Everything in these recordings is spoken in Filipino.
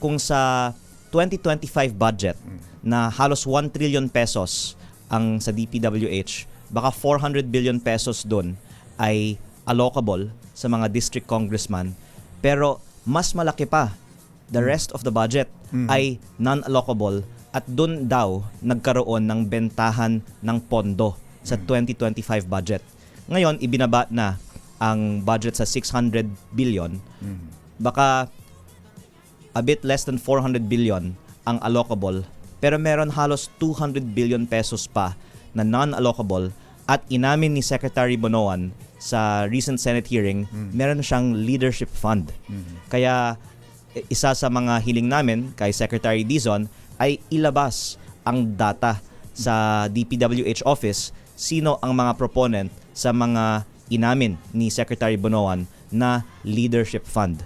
kung sa 2025 budget na halos 1 trillion pesos ang sa DPWH, baka 400 billion pesos doon ay allocable sa mga district congressman. Pero mas malaki pa, the rest of the budget ay non-allocable at doon daw nagkaroon ng bentahan ng pondo sa 2025 budget. Ngayon, ibinaba na ang budget sa 600 billion. Baka a bit less than 400 billion ang allocable pero meron halos 200 billion pesos pa na non-allocable at inamin ni Secretary Bonoan sa recent Senate hearing, meron siyang leadership fund. Kaya i- isa sa mga hiling namin kay Secretary Dizon ay ilabas ang data sa DPWH office sino ang mga proponent sa mga inamin ni Secretary Bonoan na leadership fund.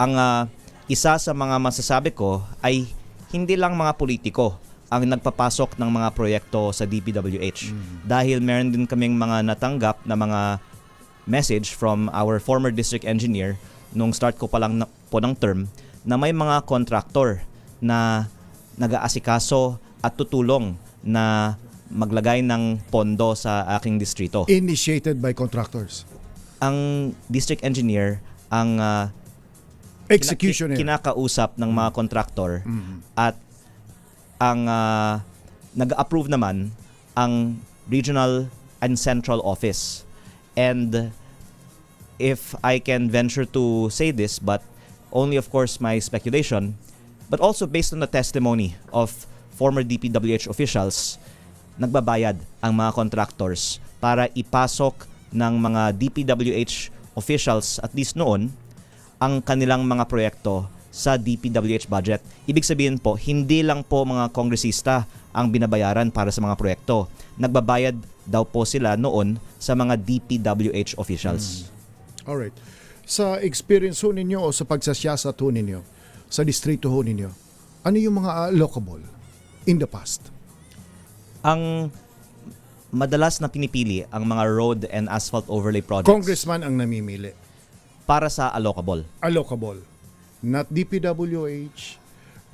Ang ah, isa sa mga masasabi ko ay hindi lang mga politiko ang nagpapasok ng mga proyekto sa DPWH dahil meron din kaming mga natanggap na mga message from our former district engineer nung start ko pa lang na, po ng term na may mga contractor na nag-aasikaso at tutulong na maglagay ng pondo sa aking distrito. Initiated by contractors. ang district engineer ang ah, Executioner. kina- kinakausap ng mga contractor Mhm. at ang ah, nag-approve naman ang regional and central office. And if I can venture to say this, but only of course my speculation, but also based on the testimony of former DPWH officials, nagbabayad ang mga contractors para ipasok ng mga DPWH officials at least noon ang kanilang mga proyekto sa DPWH budget. Ibig sabihin po, hindi lang po mga kongresista ang binabayaran para sa mga proyekto. Nagbabayad daw po sila noon sa mga DPWH officials. Alright. Sa experience ho ninyo o sa pagsasiyasat ho ninyo, sa distrito ho ninyo, ano yung mga allocable in the past? Ang madalas na pinipili ang mga road and asphalt overlay projects Congressman ang namimili. Para sa allocable. Allocable. Not DPWH,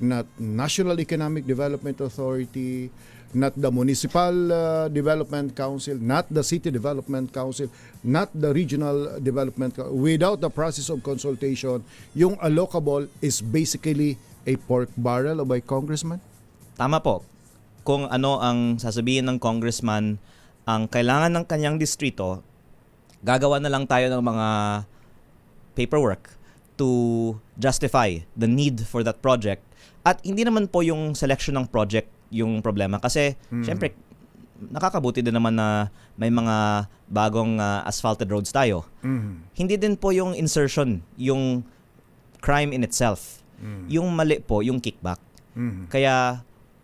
not National Economic Development Authority, not the Municipal uh, Development Council, not the City Development Council, not the Regional Development Council. Without the process of consultation, yung allocable is basically a pork barrel of a congressman? Tama po. Kung ano ang sasabihin ng congressman ang kailangan ng kanyang distrito, gagawa na lang tayo ng mga paperwork to justify the need for that project. At hindi naman po yung selection ng project yung problema kasi syempre nakakabuti din naman na may mga bagong ah, asphalted roads tayo. Hindi din po yung insertion, yung crime in itself. Yung mali po, yung kickback. Kaya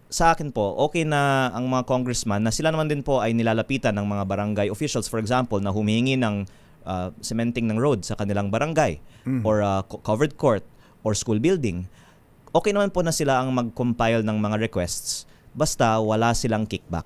sa akin po, okay na ang mga congressman na sila naman din po ay nilalapitan ng mga barangay officials, for example, na humihingi ng uh, cementing ng road sa kanilang barangay or uh, co- covered court or school building. Okay naman po na sila ang mag-compile ng mga requests basta wala silang kickback.